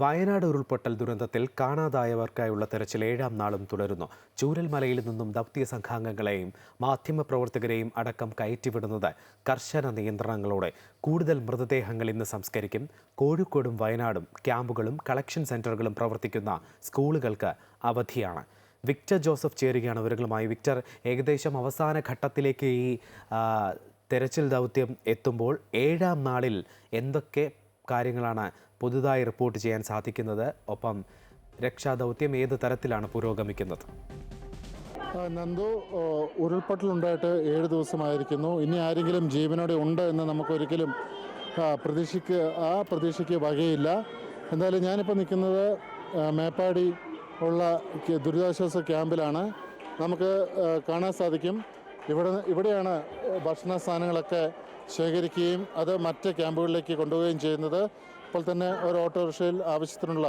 വയനാട് ഉരുൾപൊട്ടൽ ദുരന്തത്തിൽ കാണാതായവർക്കായുള്ള തെരച്ചിൽ ഏഴാം നാളും തുടരുന്നു. ചൂരൽമലയിൽ നിന്നും ദൗത്യ സംഘാംഗങ്ങളെയും മാധ്യമപ്രവർത്തകരെയും അടക്കം കയറ്റിവിടുന്നത് കർശന നിയന്ത്രണങ്ങളോടെ. കൂടുതൽ മൃതദേഹങ്ങൾ ഇന്ന് സംസ്കരിക്കും. കോഴിക്കോടും വയനാടും ക്യാമ്പുകളും കളക്ഷൻ സെന്ററുകളും പ്രവർത്തിക്കുന്ന സ്കൂളുകൾക്ക് അവധിയാണ്. വിക്ടർ ജോസഫ് ചേരുകയാണ് വിവരങ്ങളുമായി. വിക്ടർ ഏകദേശം അവസാന ഘട്ടത്തിലേക്ക് ഈ തെരച്ചിൽ ദൗത്യം എത്തുമ്പോൾ ഏഴാം നാളിൽ എന്തൊക്കെ കാര്യങ്ങളാണ് പുതുതായി റിപ്പോർട്ട് ചെയ്യാൻ സാധിക്കുന്നത്. ഒപ്പം രക്ഷാദൗത്യം ഏത് തരത്തിലാണ് പുരോഗമിക്കുന്നത്? നന്ദു ഉരുൾപൊട്ടലുണ്ടായിട്ട് ഏഴ് ദിവസമായിരിക്കുന്നു. ഇനി ആരെങ്കിലും ജീവനോടെ ഉണ്ട് എന്ന് നമുക്കൊരിക്കലും പ്രതീക്ഷിക്ക് ആ പ്രതീക്ഷയ്ക്ക് വകയില്ല. എന്തായാലും ഞാനിപ്പോൾ നിൽക്കുന്നത് മേപ്പാടി ഉള്ള ദുരിതാശ്വാസ ക്യാമ്പിലാണ്. നമുക്ക് കാണാൻ സാധിക്കും. ഇവിടെ ഇവിടെയാണ് ഭക്ഷണ സാധനങ്ങളൊക്കെ ശേഖരിക്കുകയും അത് മറ്റ് ക്യാമ്പുകളിലേക്ക് കൊണ്ടുപോവുകയും ചെയ്യുന്നത് ഇപ്പോൾ തന്നെ ഒരു ഓട്ടോറിക്ഷയിൽ ആവശ്യത്തിനുള്ള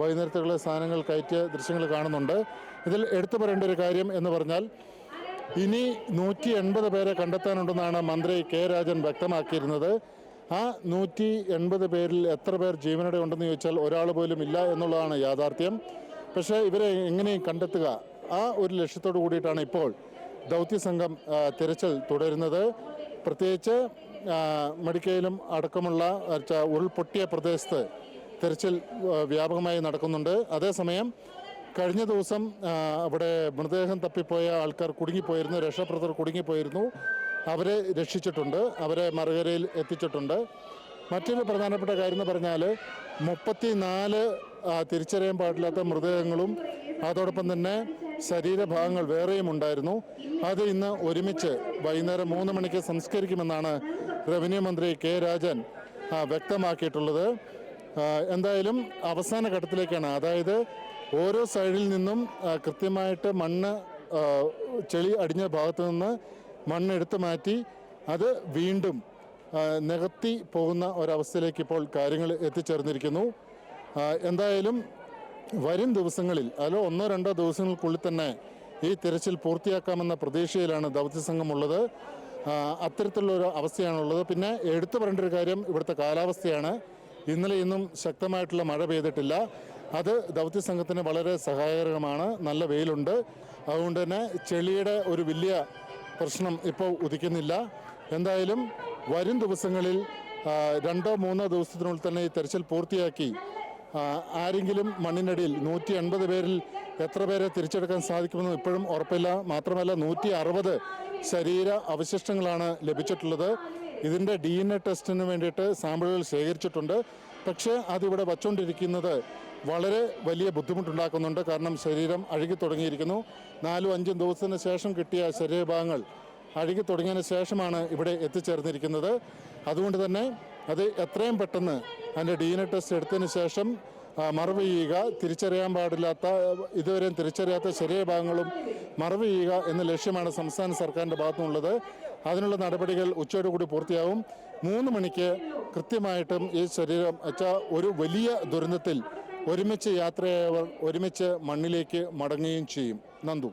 വൈകുന്നേരത്തുള്ള സാധനങ്ങൾ കയറ്റിയ ദൃശ്യങ്ങൾ കാണുന്നുണ്ട്. ഇതിൽ എടുത്തു പറയേണ്ട ഒരു കാര്യം എന്ന് പറഞ്ഞാൽ ഇനി നൂറ്റി എൺപത് പേരെ കണ്ടെത്താനുണ്ടെന്നാണ് മന്ത്രി കെ രാജൻ വ്യക്തമാക്കിയിരുന്നത്. ആ നൂറ്റി എൺപത് പേരിൽ എത്ര പേർ ജീവനോടെ ഉണ്ടെന്ന് ചോദിച്ചാൽ ഒരാൾ പോലും ഇല്ല എന്നുള്ളതാണ് യാഥാർത്ഥ്യം. പക്ഷേ ഇവരെ എങ്ങനെയും കണ്ടെത്തുക ആ ഒരു ലക്ഷ്യത്തോടു കൂടിയിട്ടാണ് ഇപ്പോൾ ദൗത്യസംഘം സംഘം തിരച്ചിൽ തുടരുന്നത്. പ്രത്യേകിച്ച് മടിക്കയിലും അടക്കമുള്ള ഉരുൾപൊട്ടിയ പ്രദേശത്ത് തെരച്ചിൽ വ്യാപകമായി നടക്കുന്നുണ്ട്. അതേസമയം കഴിഞ്ഞ ദിവസം അവിടെ മൃതദേഹം തപ്പിപ്പോയ ആൾക്കാർ കുടുങ്ങിപ്പോയിരുന്നു രക്ഷാപ്രവർത്തകർ കുടുങ്ങിപ്പോയിരുന്നു. അവരെ രക്ഷിച്ചിട്ടുണ്ട് അവരെ മറുകരയിൽ എത്തിച്ചിട്ടുണ്ട്. മറ്റൊരു പ്രധാനപ്പെട്ട കാര്യം എന്ന് പറഞ്ഞാൽ മുപ്പത്തി നാല് തിരിച്ചറിയാൻ പാടില്ലാത്ത മൃതദേഹങ്ങളും അതോടൊപ്പം തന്നെ ശരീരഭാഗങ്ങൾ വേറെയും ഉണ്ടായിരുന്നു. അത് ഇന്ന് ഒരുമിച്ച് വൈകുന്നേരം മൂന്ന് മണിക്ക് സംസ്കരിക്കുമെന്നാണ് റവന്യൂ മന്ത്രി കെ രാജൻ വ്യക്തമാക്കിയിട്ടുള്ളത്. എന്തായാലും അവസാന ഘട്ടത്തിലേക്കാണ്. അതായത് ഓരോ സൈഡിൽ നിന്നും കൃത്യമായിട്ട് മണ്ണ് ചെളി അടിഞ്ഞ ഭാഗത്തു നിന്ന് മണ്ണ് എടുത്തു മാറ്റി അത് വീണ്ടും നികത്തി പോകുന്ന ഒരവസ്ഥയിലേക്ക് ഇപ്പോൾ കാര്യങ്ങൾ എത്തിച്ചേർന്നിരിക്കുന്നു. എന്തായാലും വരും ദിവസങ്ങളിൽ അല്ലോ ഒന്നോ രണ്ടോ ദിവസങ്ങൾക്കുള്ളിൽ തന്നെ ഈ തിരച്ചിൽ പൂർത്തിയാക്കാമെന്ന പ്രതീക്ഷയിലാണ് ദൗത്യ ഉള്ളത് അത്തരത്തിലുള്ള അത്തരത്തിലുള്ളൊരു അവസ്ഥയാണുള്ളത്. പിന്നെ എടുത്തു പറയേണ്ട ഒരു കാര്യം ഇവിടുത്തെ കാലാവസ്ഥയാണ്. ഇന്നലെ ഇന്നും ശക്തമായിട്ടുള്ള മഴ പെയ്തിട്ടില്ല. അത് ദൗത്യസംഘത്തിന് വളരെ സഹായകരമാണ്. നല്ല വെയിലുണ്ട്. അതുകൊണ്ട് തന്നെ ചെളിയുടെ ഒരു വലിയ പ്രശ്നം ഇപ്പോൾ ഉദിക്കുന്നില്ല. എന്തായാലും വരും ദിവസങ്ങളിൽ രണ്ടോ മൂന്നോ ദിവസത്തിനുള്ളിൽ തന്നെ ഈ തെരച്ചിൽ പൂർത്തിയാക്കി ആരെങ്കിലും മണ്ണിനടിയിൽ നൂറ്റി എൺപത് പേരിൽ എത്ര പേരെ തിരിച്ചെടുക്കാൻ സാധിക്കുമെന്ന് ഇപ്പോഴും ഉറപ്പില്ല. മാത്രമല്ല നൂറ്റി അറുപത് ശരീര അവശിഷ്ടങ്ങളാണ് ലഭിച്ചിട്ടുള്ളത്. ഇതിന്റെ ഡി എൻ എ ടെസ്റ്റിന് വേണ്ടിയിട്ട് സാമ്പിളുകൾ ശേഖരിച്ചിട്ടുണ്ട്. പക്ഷേ അതിവിടെ വച്ചുകൊണ്ടിരിക്കുന്നത് വളരെ വലിയ ബുദ്ധിമുട്ടുണ്ടാക്കുന്നുണ്ട്. കാരണം ശരീരം അഴുകി തുടങ്ങിയിരിക്കുന്നു. നാലും അഞ്ചും ദിവസത്തിന് ശേഷം കിട്ടിയ ശരീരഭാഗങ്ങൾ അഴുകി തുടങ്ങിയതിന് ശേഷമാണ് ഇവിടെ എത്തിച്ചേർന്നിരിക്കുന്നത്. അതുകൊണ്ട് തന്നെ അത് എത്രയും പെട്ടെന്ന് അതിന്റെ ഡി എൻ എ ടെസ്റ്റ് എടുത്തതിന് ശേഷം മറവ് ചെയ്യുക തിരിച്ചറിയാൻ പാടില്ലാത്ത ഇതുവരെയും തിരിച്ചറിയാത്ത ചെറിയ ഭാഗങ്ങളും മറവ് ചെയ്യുക എന്ന ലക്ഷ്യമാണ് സംസ്ഥാന സർക്കാരിന്റെ ഭാഗത്തുനിന്നുള്ളത്. അതിനുള്ള നടപടികൾ ഉച്ചയോടുകൂടി പൂർത്തിയാവും. മൂന്ന് മണിക്ക് കൃത്യമായിട്ടും ഈ ശരീരം വെച്ചാൽ ഒരു വലിയ ദുരന്തത്തിൽ ഒരുമിച്ച് യാത്രയായവർ ഒരുമിച്ച് മണ്ണിലേക്ക് മടങ്ങുകയും ചെയ്യും. നന്ദു.